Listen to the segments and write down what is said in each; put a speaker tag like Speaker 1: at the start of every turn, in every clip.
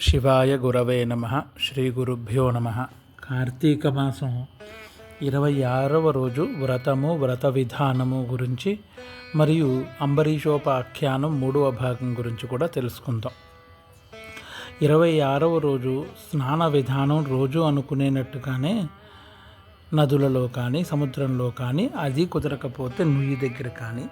Speaker 1: శివాయ గురవే నమ శ్రీ గురుభ్యో నమ. కార్తీక మాసం ఇరవై ఆరవ రోజు వ్రతము వ్రత విధానము గురించి మరియు అంబరీషోపాఖ్యానం మూడవ భాగం గురించి కూడా తెలుసుకుందాం. ఇరవై ఆరవ రోజు స్నాన విధానం రోజు అనుకునేటట్టుగానే నదులలో కానీ సముద్రంలో కానీ అది కుదరకపోతే నుయ్యి దగ్గర కానీ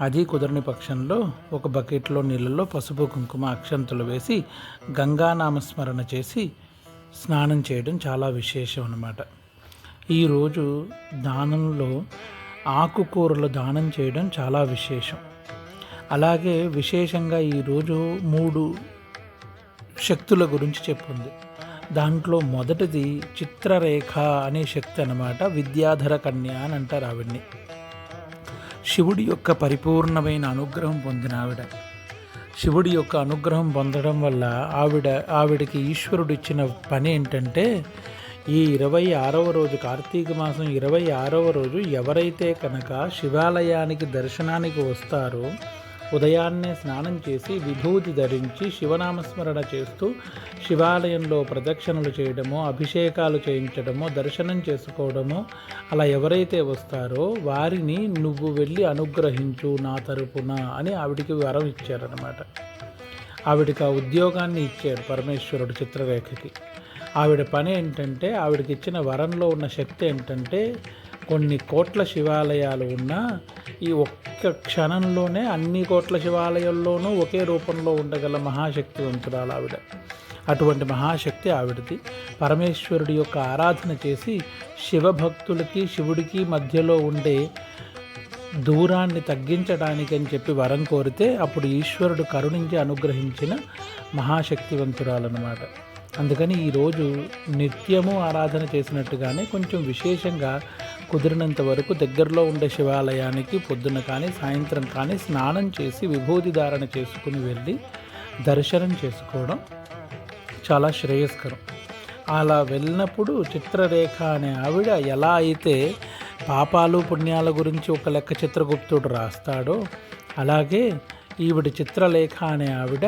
Speaker 1: అది కుదరని పక్షంలో ఒక బకెట్లో నీళ్ళలో పసుపు కుంకుమ అక్షంతులు వేసి గంగానామస్మరణ చేసి స్నానం చేయడం చాలా విశేషం అన్నమాట. ఈరోజు దానంలో ఆకుకూరలు దానం చేయడం చాలా విశేషం. అలాగే విశేషంగా ఈరోజు మూడు శక్తుల గురించి చెప్పుంది. దాంట్లో మొదటిది చిత్రరేఖ అనే శక్తి అనమాట విద్యాధర కన్య అని అంటారు ఆవిడ్ని. శివుడి యొక్క పరిపూర్ణమైన అనుగ్రహం పొందిన ఆవిడ. శివుడి యొక్క అనుగ్రహం పొందడం వల్ల ఆవిడ ఆవిడకి ఈశ్వరుడు ఇచ్చిన పని ఏంటంటే ఈ ఇరవై ఆరవ రోజు కార్తీక మాసం ఇరవై ఆరవ రోజు ఎవరైతే కనుక శివాలయానికి దర్శనానికి వస్తారో ఉదయాన్నే స్నానం చేసి విభూతి ధరించి శివనామస్మరణ చేస్తూ శివాలయంలో ప్రదక్షిణలు చేయడమో అభిషేకాలు చేయించడమో దర్శనం చేసుకోవడమో అలా ఎవరైతే వస్తారో వారిని నువ్వు వెళ్ళి అనుగ్రహించు నా తరపున అని ఆవిడికి వరం ఇచ్చారనమాట ఆవిడకి ఆ ఉద్యోగాన్ని ఇచ్చాడు పరమేశ్వరుడు చిత్రరేఖకి. ఆవిడ పని ఏంటంటే ఆవిడకి ఇచ్చిన వరంలో ఉన్న శక్తి ఏంటంటే కొన్ని కోట్ల శివాలయాలు ఉన్నా ఈ ఒక్క క్షణంలోనే అన్ని కోట్ల శివాలయాల్లోనూ ఒకే రూపంలో ఉండగల మహాశక్తివంతురాలు ఆవిడ. అటువంటి మహాశక్తి ఆవిడది. పరమేశ్వరుడి యొక్క ఆరాధన చేసి శివభక్తులకి శివుడికి మధ్యలో ఉండే దూరాన్ని తగ్గించడానికి అని చెప్పి వరం కోరితే అప్పుడు ఈశ్వరుడు కరుణించి అనుగ్రహించిన మహాశక్తివంతురాలన్నమాట. అందుకని ఈరోజు నిత్యము ఆరాధన చేసినట్టుగానే కొంచెం విశేషంగా కుదిరినంత వరకు దగ్గరలో ఉండే శివాలయానికి పొద్దున కానీ సాయంత్రం కానీ స్నానం చేసి విభూతి ధారణ చేసుకుని వెళ్ళి దర్శనం చేసుకోవడం చాలా శ్రేయస్కరం. అలా వెళ్ళినప్పుడు చిత్రరేఖ అనే ఆవిడ ఎలా అయితే పాపాలు పుణ్యాల గురించి ఒక లెక్క చిత్రగుప్తుడు రాస్తాడో అలాగే ఈవిడ చిత్రలేఖ అనే ఆవిడ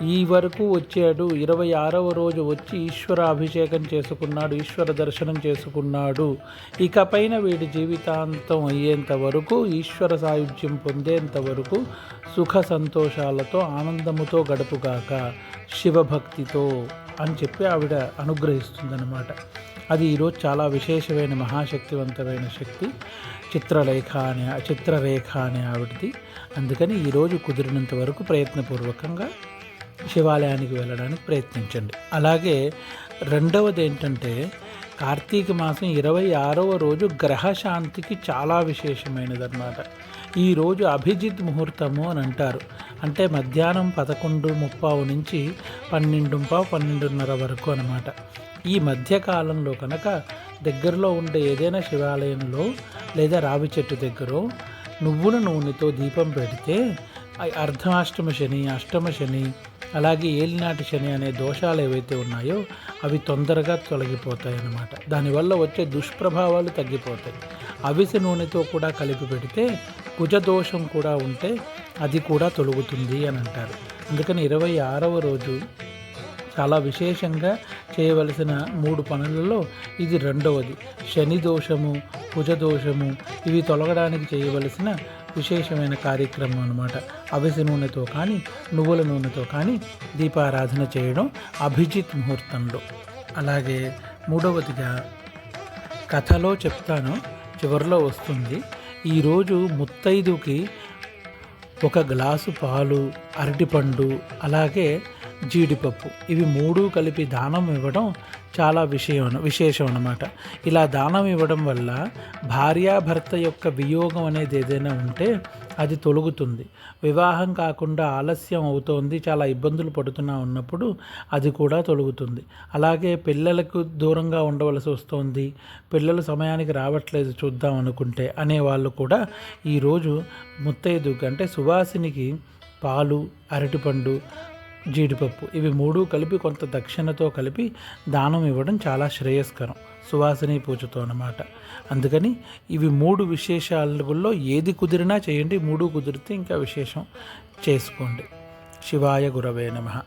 Speaker 1: ఈ వరకు వచ్చాడు. ఇరవై ఆరవ రోజు వచ్చి ఈశ్వర అభిషేకం చేసుకున్నాడు ఈశ్వర దర్శనం చేసుకున్నాడు. ఇకపైన వీడి జీవితాంతం అయ్యేంత వరకు ఈశ్వర సాయుధ్యం పొందేంత వరకు సుఖ సంతోషాలతో ఆనందముతో గడుపుగాక శివభక్తితో అని చెప్పి ఆవిడ అనుగ్రహిస్తుందన్నమాట. అది ఈరోజు చాలా విశేషమైన మహాశక్తివంతమైన శక్తి. చిత్రలేఖ అనే చిత్రరేఖ అనే ఆవిడది. అందుకని ఈరోజు కుదిరినంత వరకు ప్రయత్నపూర్వకంగా శివాలయానికి వెళ్ళడానికి ప్రయత్నించండి. అలాగే రెండవది ఏంటంటే కార్తీక మాసం ఇరవై ఆరవ రోజు గ్రహశాంతికి చాలా విశేషమైనదన్నమాట. ఈరోజు అభిజిత్ ముహూర్తము అని అంటారు. అంటే మధ్యాహ్నం పదకొండు ముప్పావు నుంచి పన్నెండుంపావు పన్నెండున్నర వరకు అనమాట ఈ మధ్యకాలంలో కనుక దగ్గరలో ఉండే ఏదైనా శివాలయంలో లేదా రావి చెట్టు దగ్గర నువ్వుల నూనెతో దీపం పెడితే అర్ధమాష్టమ శని అష్టమ శని అలాగే ఏలినాటి శని అనే దోషాలు ఏవైతే ఉన్నాయో అవి తొందరగా తొలగిపోతాయి అన్నమాట. దానివల్ల వచ్చే దుష్ప్రభావాలు తగ్గిపోతాయి. అవిసె నూనెతో కూడా కలిపి పెడితే కుజదోషం కూడా ఉంటే అది కూడా తొలుగుతుంది అని అంటారు. అందుకని ఇరవై ఆరవ రోజు చాలా విశేషంగా చేయవలసిన మూడు పనులలో ఇది రెండవది. శని దోషము కుజదోషము ఇవి తొలగడానికి చేయవలసిన విశేషమైన కార్యక్రమం అనమాట అవిసె నూనెతో కానీ నువ్వుల నూనెతో కానీ దీపారాధన చేయడం అభిజిత్ ముహూర్తంలో. అలాగే మూడవదిగా కథలో చెప్తాను చివరిలో వస్తుంది. ఈరోజు ముత్తైదుకి ఒక గ్లాసు పాలు అరటిపండు అలాగే జీడిపప్పు ఇవి మూడు కలిపి దానం ఇవ్వడం చాలా విషయం విశేషం అనమాట ఇలా దానం ఇవ్వడం వల్ల భార్యాభర్త యొక్క వియోగం అనేది ఏదైనా ఉంటే అది తొలుగుతుంది. వివాహం కాకుండా ఆలస్యం అవుతోంది చాలా ఇబ్బందులు పడుతున్నా ఉన్నప్పుడు అది కూడా తొలుగుతుంది. అలాగే పిల్లలకు దూరంగా ఉండవలసి వస్తుంది పిల్లలు సమయానికి రావట్లేదు చూద్దాం అనుకుంటే అనేవాళ్ళు కూడా ఈరోజు ముత్తైదు అంటే సువాసినికి పాలు అరటిపండు జీడిపప్పు. ఇవి మూడు కలిపి కొంత దక్షిణతో కలిపి దానం ఇవ్వడం చాలా శ్రేయస్కరం సువాసని పూజతో అన్నమాట. అందుకని ఇవి మూడు విశేషాలలో ఏది కుదిరినా చేయండి మూడు కుదిరితే ఇంకా విశేషం చేసుకోండి. శివాయ గురవే నమ.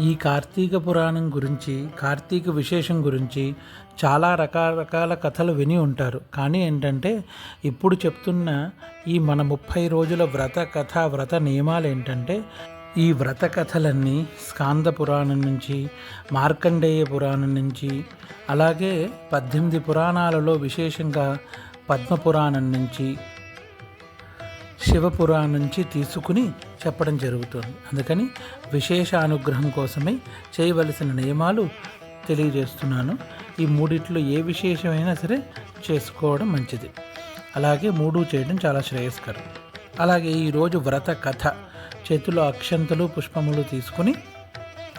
Speaker 1: ఈ కార్తీక పురాణం గురించి కార్తీక విశేషం గురించి చాలా రకరకాల కథలు విని ఉంటారు. కానీ ఏంటంటే ఇప్పుడు చెప్తున్న ఈ మన ముప్పై రోజుల వ్రత కథ వ్రత నియమాలు ఏంటంటే ఈ వ్రత కథలన్నీ స్కాంద పురాణం నుంచి మార్కండేయ పురాణం నుంచి అలాగే పద్దెనిమిది పురాణాలలో విశేషంగా పద్మ పురాణం నుంచి శివపురాణం నుంచి తీసుకుని చెప్పడం జరుగుతుంది. అందుకని విశేష అనుగ్రహం కోసమే చేయవలసిన నియమాలు తెలియజేస్తున్నాను. ఈ మూడిట్లో ఏ విశేషమైనా సరే చేసుకోవడం మంచిది. అలాగే మూడు చేయడం చాలా శ్రేయస్కరం. అలాగే ఈరోజు వ్రత కథ చేతిలో అక్షంతలు పుష్పములు తీసుకుని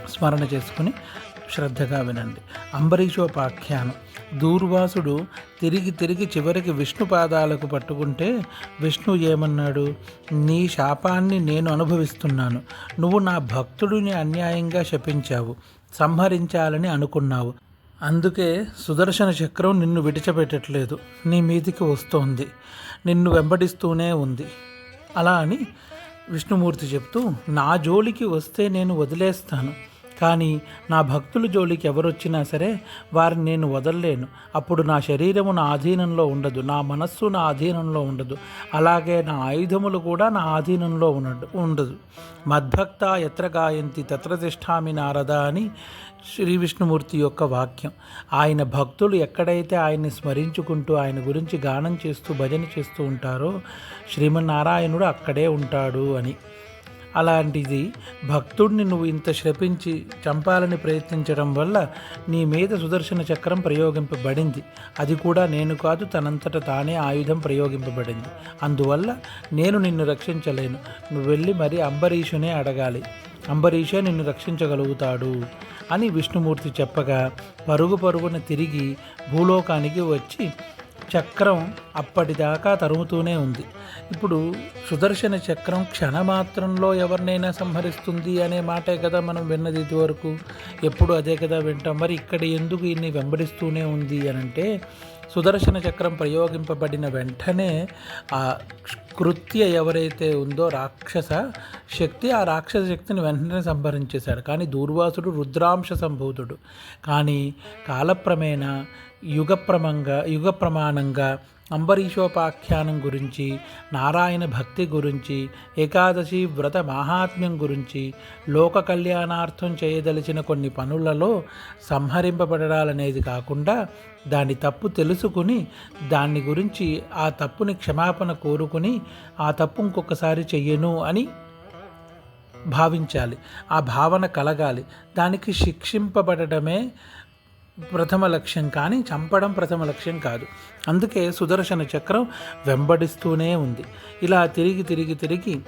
Speaker 1: స్మరణ చేసుకుని శ్రద్ధగా వినండి. అంబరీషోపాఖ్యానం. దూర్వాసుడు తిరిగి తిరిగి చివరికి విష్ణు పాదాలకు పట్టుకుంటే విష్ణు ఏమన్నాడు? నీ శాపాన్ని నేను అనుభవిస్తున్నాను. నువ్వు నా భక్తుడిని అన్యాయంగా శపించావు. సంహరించాలని అనుకున్నావు. అందుకే సుదర్శన చక్రం నిన్ను విడిచిపెట్టట్లేదు. నీ మీదికి వస్తోంది. నిన్ను వెంబడిస్తూనే ఉంది. అలా అని విష్ణుమూర్తి చెప్తూ నా జోలికి వస్తే నేను వదిలేస్తాను. కానీ నా భక్తుల జోలికి ఎవరొచ్చినా సరే వారిని నేను వదలలేను. అప్పుడు నా శరీరము నా ఆధీనంలో ఉండదు. నా మనస్సు నా ఆధీనంలో ఉండదు. అలాగే నా ఆయుధములు కూడా నా ఆధీనంలో ఉండదు ఉండదు. మద్భక్త ఎత్ర గాయంతి తత్ర తిష్టామి నారద అని శ్రీ విష్ణుమూర్తి యొక్క వాక్యం. ఆయన భక్తులు ఎక్కడైతే ఆయన్ని స్మరించుకుంటూ ఆయన గురించి గానం చేస్తూ భజన చేస్తూ ఉంటారో శ్రీమన్నారాయణుడు అక్కడే ఉంటాడు అని. అలాంటిది భక్తుడిని నువ్వు ఇంత శ్రపించి చంపాలని ప్రయత్నించడం వల్ల నీ మీద సుదర్శన చక్రం ప్రయోగింపబడింది. అది కూడా నేను కాదు తనంతట తానే ఆయుధం ప్రయోగింపబడింది. అందువల్ల నేను నిన్ను రక్షించలేను. నువ్వు వెళ్ళి మరి అంబరీషునే అడగాలి. అంబరీషే నిన్ను రక్షించగలుగుతాడు అని విష్ణుమూర్తి చెప్పగా పరుగు పరుగున తిరిగి భూలోకానికి వచ్చి చక్రం అప్పటిదాకా తరుముతూనే ఉంది. ఇప్పుడు సుదర్శన చక్రం క్షణమాత్రంలో ఎవరినైనా సంహరిస్తుంది అనే మాటే కదా మనం విన్నది ఇదివరకు. ఎప్పుడు అదే కదా వింటాం. మరి ఇక్కడ ఎందుకు ఇన్ని వెంబడిస్తూనే ఉంది అని అంటే సుదర్శన చక్రం ప్రయోగింపబడిన వెంటనే ఆ కృత్య ఎవరైతే ఉందో రాక్షస శక్తి ఆ రాక్షస శక్తిని వెంటనే సంహరించేశాడు కానీ దూర్వాసుడు రుద్రాంశ సంభూతుడు. కానీ కాలక్రమేణా యుగప్రమంగా యుగ ప్రమాణంగా అంబరీషోపాఖ్యానం గురించి నారాయణ భక్తి గురించి ఏకాదశి వ్రత మహాత్మ్యం గురించి లోక కళ్యాణార్థం చేయదలిచిన కొన్ని పనులలో సంహరింపబడాలనేది కాకుండా దాని తప్పు తెలుసుకుని దాన్ని గురించి ఆ తప్పుని క్షమాపణ కోరుకుని ఆ తప్పు ఇంకొకసారి చెయ్యను అని భావించాలి. ఆ భావన కలగాలి. దానికి శిక్షింపబడమే ప్రథమ లక్ష్యం కానీ చంపడం ప్రథమ లక్ష్యం కాదు. అందుకే సుదర్శన చక్రం వెంబడిస్తూనే ఉంది. ఇలా తిరిగి తిరిగి తిరిగి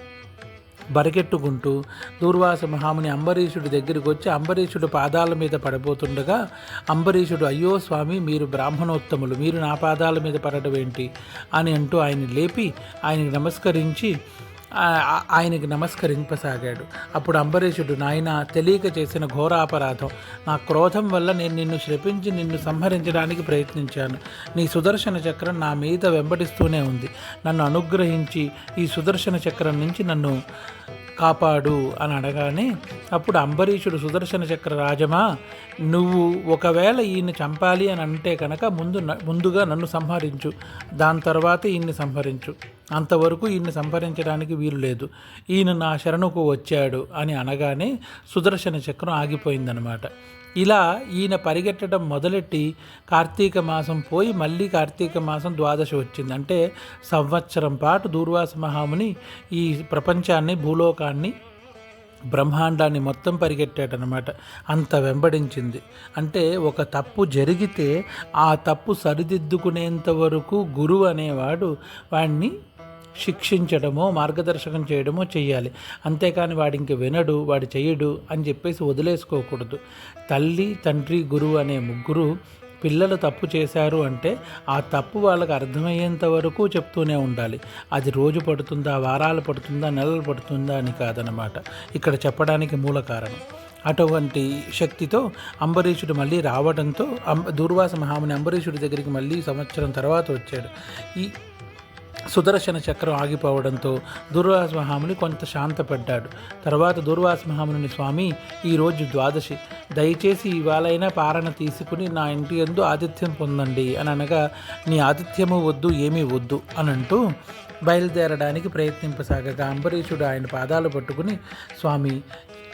Speaker 1: బరికెట్టుకుంటూ దూర్వాస మహాముని అంబరీషుడి దగ్గరికి వచ్చి అంబరీషుడు పాదాల మీద పడిపోతుండగా అంబరీషుడు అయ్యో స్వామి మీరు బ్రాహ్మణోత్తములు మీరు నా పాదాల మీద పడడం ఏంటి? అని అంటూ ఆయన్ని లేపి ఆయనకి నమస్కరించి ఆయనకి నమస్కరింపసాగాడు. అప్పుడు అంబరీషుడు నాయన తెలియక చేసిన ఘోరాపరాధం నా క్రోధం వల్ల నేను నిన్ను శ్రపించి నిన్ను సంహరించడానికి ప్రయత్నించాను. నీ సుదర్శన చక్రం నా మీద వెంబడిస్తూనే ఉంది. నన్ను అనుగ్రహించి ఈ సుదర్శన చక్రం నుంచి నన్ను కాపాడు అని అనగానే అప్పుడు అంబరీషుడు సుదర్శన చక్ర రాజమా నువ్వు ఒకవేళ ఈయన్ని చంపాలి అని అంటే కనుక ముందు ముందుగా నన్ను సంహరించు. దాని తర్వాత ఈయన్ని సంహరించు. అంతవరకు ఈయన్ని సంహరించడానికి వీలు లేదు. ఈయన నా శరణుకు వచ్చాడు అని అనగానే సుదర్శన చక్రం ఆగిపోయిందనమాట ఇలా ఈయన పరిగెట్టడం మొదలెట్టి కార్తీక మాసం పోయి మళ్ళీ కార్తీక మాసం ద్వాదశి వచ్చింది. అంటే సంవత్సరం పాటు దూర్వాస మహాముని ఈ ప్రపంచాన్ని భూలోకాన్ని బ్రహ్మాండాన్ని మొత్తం పరిగెట్టాడనమాట అంత వెంబడించింది. అంటే ఒక తప్పు జరిగితే ఆ తప్పు సరిదిద్దుకునేంత వరకు గురువు అనేవాడు వాడిని శిక్షించడమో మార్గదర్శకం చేయడమో చేయాలి అంతేకాని వాడి ఇంక వినడు వాడు చేయడు అని చెప్పేసి వదిలేసుకోకూడదు. తల్లి తండ్రి గురువు అనే ముగ్గురు పిల్లలు తప్పు చేశారు అంటే ఆ తప్పు వాళ్ళకి అర్థమయ్యేంత వరకు చెప్తూనే ఉండాలి. అది రోజు పడుతుందా వారాలు పడుతుందా నెలలు పడుతుందా అని కాదనమాట ఇక్కడ చెప్పడానికి మూల కారణం. అటువంటి శక్తితో అంబరీషుడు మళ్ళీ రావడంతో దూర్వాస మహాముని అంబరీషుడి దగ్గరికి మళ్ళీ సంవత్సరం తర్వాత వచ్చాడు. ఈ సుదర్శన చక్రం ఆగిపోవడంతో దుర్వాస మహాముని కొంత శాంతపడ్డాడు. తర్వాత దుర్వాస మహాముని స్వామి ఈరోజు ద్వాదశి. దయచేసి ఇవాళైనా పారణ తీసుకుని నా ఇంటి ఎందు ఆతిథ్యం పొందండి అని అనగా నీ ఆతిథ్యము వద్దు ఏమీ వద్దు అని అంటూ బయలుదేరడానికి ప్రయత్నింపసాగగా అంబరీషుడు ఆయన పాదాలు పట్టుకుని స్వామి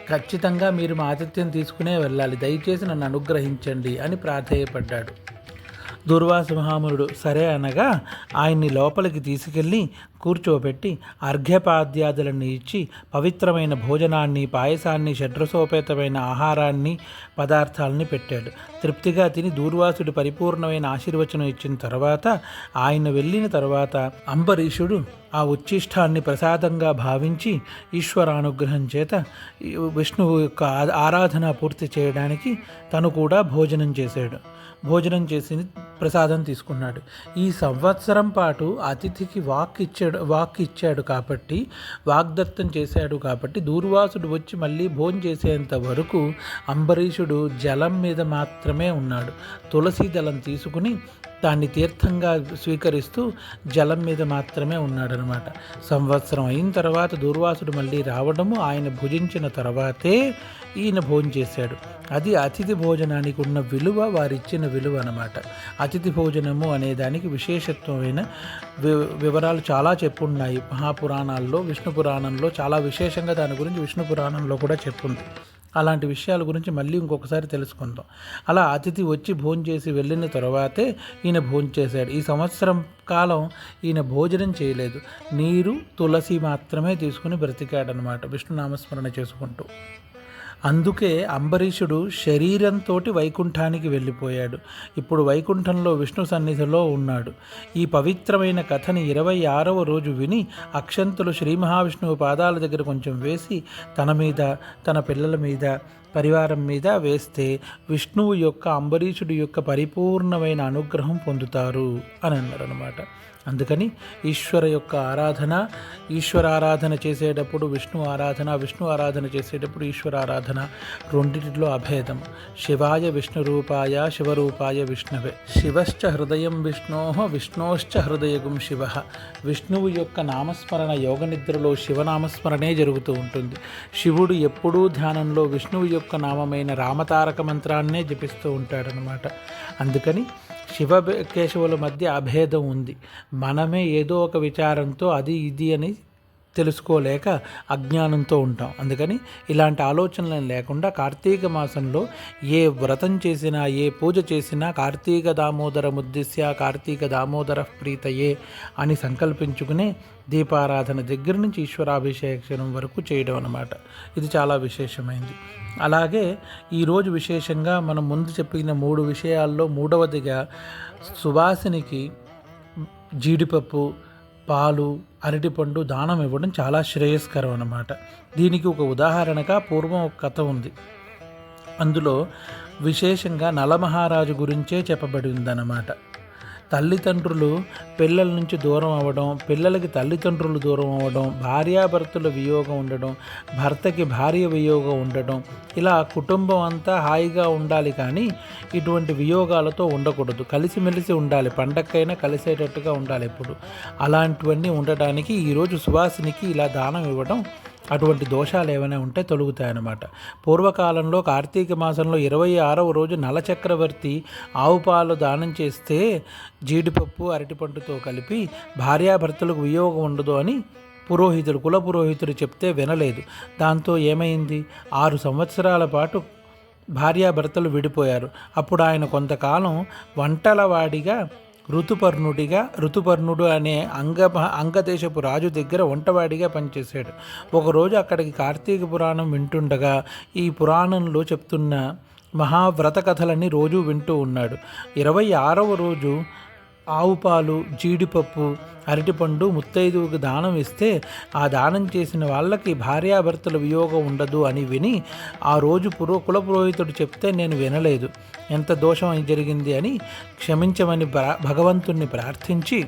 Speaker 1: ఖచ్చితంగా మీరు మా ఆతిథ్యం తీసుకునే వెళ్ళాలి. దయచేసి నన్ను అనుగ్రహించండి అని ప్రాధేయపడ్డాడు. దుర్వాసమహామునుడు సరే అనగా ఆయన్ని లోపలికి తీసుకెళ్ళి కూర్చోబెట్టి అర్ఘ్యపాద్యాదులను ఇచ్చి పవిత్రమైన భోజనాన్ని పాయసాన్ని షడ్రసోపేతమైన ఆహారాన్ని పదార్థాలని పెట్టాడు. తృప్తిగా తిని దూర్వాసుడి పరిపూర్ణమైన ఆశీర్వచనం ఇచ్చిన తర్వాత ఆయన వెళ్ళిన తర్వాత అంబరీషుడు ఆ ఉచ్ఛిష్టాన్ని ప్రసాదంగా భావించి ఈశ్వరానుగ్రహం చేత విష్ణువు యొక్క ఆరాధన పూర్తి చేయడానికి తను కూడా భోజనం చేశాడు. భోజనం చేసి ప్రసాదం తీసుకున్నాడు. ఈ సంవత్సరం పాటు అతిథికి వాక్ ఇచ్చాడు వాక్ ఇచ్చాడు కాబట్టి వాగ్దత్తం చేశాడు కాబట్టి దూర్వాసుడు వచ్చి మళ్ళీ భోజనం చేసేంత వరకు అంబరీషుడు జలం మీద మాత్రమే ఉన్నాడు. తులసి దళం తీసుకుని దాన్ని తీర్థంగా స్వీకరిస్తూ జలం మీద మాత్రమే ఉన్నాడనమాట. సంవత్సరం అయిన తర్వాత దూర్వాసుడు మళ్ళీ రావడము ఆయన భుజించిన తర్వాతే ఈయన భోజనం చేశాడు. అది అతిథి భోజనానికి ఉన్న విలువ వారిచ్చిన విలువ అనమాట. అతిథి భోజనము అనే దానికి విశేషత్వమైన వివరాలు చాలా చెప్పున్నాయి. మహాపురాణాల్లో విష్ణు పురాణంలో చాలా విశేషంగా దాని గురించి విష్ణు పురాణంలో కూడా చెప్పుంది. అలాంటి విషయాల గురించి మళ్ళీ ఇంకొకసారి తెలుసుకుందాం. అలా అతిథి వచ్చి భోజనం చేసి వెళ్ళిన తర్వాతే ఈయన భోజనం చేశాడు. ఈ సంవత్సరం కాలం ఈయన భోజనం చేయలేదు. నీరు తులసి మాత్రమే తీసుకుని బ్రతికాడనమాట విష్ణునామస్మరణ చేసుకుంటూ. అందుకే అంబరీషుడు శరీరంతో వైకుంఠానికి వెళ్ళిపోయాడు. ఇప్పుడు వైకుంఠంలో విష్ణు సన్నిధిలో ఉన్నాడు. ఈ పవిత్రమైన కథని ఇరవై ఆరవ రోజు విని అక్షంతులు శ్రీ మహావిష్ణువు పాదాల దగ్గర కొంచెం వేసి తన మీద తన పిల్లల మీద పరివారం మీద వేస్తే విష్ణువు యొక్క అంబరీషుడి యొక్క పరిపూర్ణమైన అనుగ్రహం పొందుతారు అని అన్నారు అనమాట అందుకని ఈశ్వర యొక్క ఆరాధన ఈశ్వర ఆరాధన చేసేటప్పుడు విష్ణు ఆరాధన విష్ణు ఆరాధన చేసేటప్పుడు ఈశ్వర ఆరాధన రెండింటిలో అభేదం. శివాయ విష్ణు రూపాయ శివరూపాయ విష్ణువే. శివశ్చ హృదయం విష్ణో విష్ణోశ్చ హృదయగుం శివ. విష్ణువు యొక్క నామస్మరణ యోగ నిద్రలో శివనామస్మరణే జరుగుతూ ఉంటుంది. శివుడు ఎప్పుడూ ధ్యానంలో విష్ణువు యొక్క నామమైన రామతారక మంత్రాన్నే జపిస్తూ ఉంటాడనమాట అందుకని శివ కేశవుల మధ్య అభేదం ఉంది. మనమే ఏదో ఒక విచారంతో అది ఇది అని తెలుసుకోలేక అజ్ఞానంతో ఉంటాం. అందుకని ఇలాంటి ఆలోచనలు లేకుండా కార్తీక మాసంలో ఏ వ్రతం చేసినా ఏ పూజ చేసినా కార్తీక దామోదర ముద్దిశ్య కార్తీక దామోదర ప్రీతయే అని సంకల్పించుకునే దీపారాధన దగ్గర నుంచి ఈశ్వరాభిషేకం వరకు చేయడం అన్నమాట. ఇది చాలా విశేషమైంది. అలాగే ఈరోజు విశేషంగా మనం ముందు చెప్పిన మూడు విషయాల్లో మూడవదిగా సువాసినికి జీడిపప్పు పాలు అరటిపండు దానం ఇవ్వడం చాలా శ్రేయస్కరం అన్నమాట. దీనికి ఒక ఉదాహరణగా పూర్వం ఒక కథ ఉంది. అందులో విశేషంగా నలమహారాజు గురించే చెప్పబడి ఉందన్నమాట తల్లిదండ్రులు పిల్లల నుంచి దూరం అవ్వడం పిల్లలకి తల్లిదండ్రులు దూరం అవ్వడం భార్యాభర్తల వియోగం ఉండడం భర్తకి భార్య వియోగం ఉండడం ఇలా కుటుంబం అంతా హాయిగా ఉండాలి కానీ ఇటువంటి వియోగాలతో ఉండకూడదు. కలిసిమెలిసి ఉండాలి. పండక్కైనా కలిసేటట్టుగా ఉండాలి ఎప్పుడు. అలాంటివన్నీ ఉండటానికి ఈరోజు సువాసినికి ఇలా దానం ఇవ్వడం అటువంటి దోషాలు ఏమైనా ఉంటే తొలుగుతాయన్నమాట. పూర్వకాలంలో కార్తీక మాసంలో ఇరవై ఆరవ రోజు నలచక్రవర్తి ఆవు పాలు దానం చేస్తే జీడిపప్పు అరటిపండుతో కలిపి భార్యాభర్తలకు వియోగం ఉండదు అని పురోహితుడు కుల పురోహితుడు చెప్తే వినలేదు. దాంతో ఏమైంది? ఆరు సంవత్సరాల పాటు భార్యాభర్తలు విడిపోయారు. అప్పుడు ఆయన కొంతకాలం వంటలవాడిగా ఋతుపర్ణుడిగా ఋతుపర్ణుడు అనే అంగ అంగదేశపు రాజు దగ్గర వంటవాడిగా పనిచేశాడు. ఒకరోజు అక్కడికి కార్తీక పురాణం వింటుండగా ఈ పురాణంలో చెప్తున్న మహావ్రత కథలన్నీ రోజు వింటూ ఉన్నాడు. ఇరవై ఆరవ రోజు ఆవు పాలు జీడిపప్పు అరటిపండు ముత్తైదువుకు దానం ఇస్తే ఆ దానం చేసిన వాళ్ళకి భార్యాభర్తల వియోగం ఉండదు అని విని ఆ రోజు పురో కుల పురోహితుడు చెప్తే నేను వినలేదు. ఎంత దోషం జరిగింది అని క్షమించమని భగవంతుణ్ణి ప్రార్థించి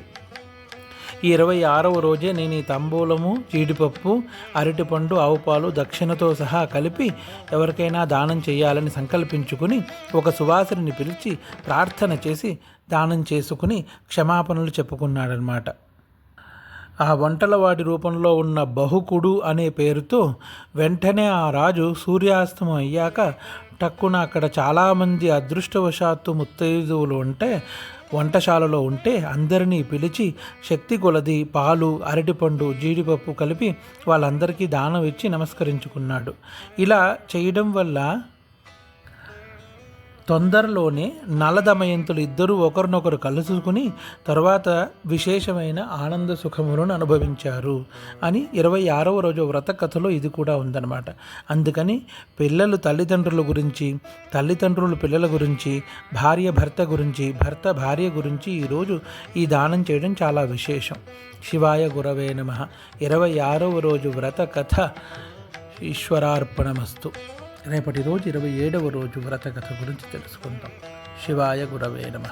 Speaker 1: ఈ ఇరవై ఆరవ రోజే నేను ఈ తంబూలము జీడిపప్పు అరటిపండు ఆవుపాలు దక్షిణతో సహా కలిపి ఎవరికైనా దానం చేయాలని సంకల్పించుకుని ఒక సువాసిని పిలిచి ప్రార్థన చేసి దానం చేసుకుని క్షమాపణలు చెప్పుకున్నాడనమాట. ఆ వంటలవాడి రూపంలో ఉన్న బహుకుడు అనే పేరుతో వెంటనే ఆ రాజు సూర్యాస్తమం అయ్యాక టక్కున అక్కడ చాలామంది అదృష్టవశాత్తు ముత్తైదువులు ఉంటే వంటశాలలో ఉంటే అందరినీ పిలిచి శక్తి కొలది పాలు అరటిపండు జీడిపప్పు కలిపి వాళ్ళందరికీ దానం ఇచ్చి నమస్కరించుకున్నాడు. ఇలా చేయడం వల్ల తొందరలోనే నలదమయంతులు ఇద్దరూ ఒకరినొకరు కలుసుకుని తర్వాత విశేషమైన ఆనంద సుఖములను అనుభవించారు అని ఇరవై ఆరవ రోజు వ్రత కథలో ఇది కూడా ఉందన్నమాట. అందుకని పిల్లలు తల్లిదండ్రుల గురించి తల్లిదండ్రులు పిల్లల గురించి భార్య భర్త గురించి భర్త భార్య గురించి ఈరోజు ఈ దానం చేయడం చాలా విశేషం. శివాయ గురవే నమ. ఇరవై ఆరవ రోజు వ్రత కథ. ఈశ్వరార్పణమస్తు. రేపటి రోజు ఇరవై ఏడవ రోజు వ్రత కథ గురించి తెలుసుకుందాం. శివాయ గురవే నమ.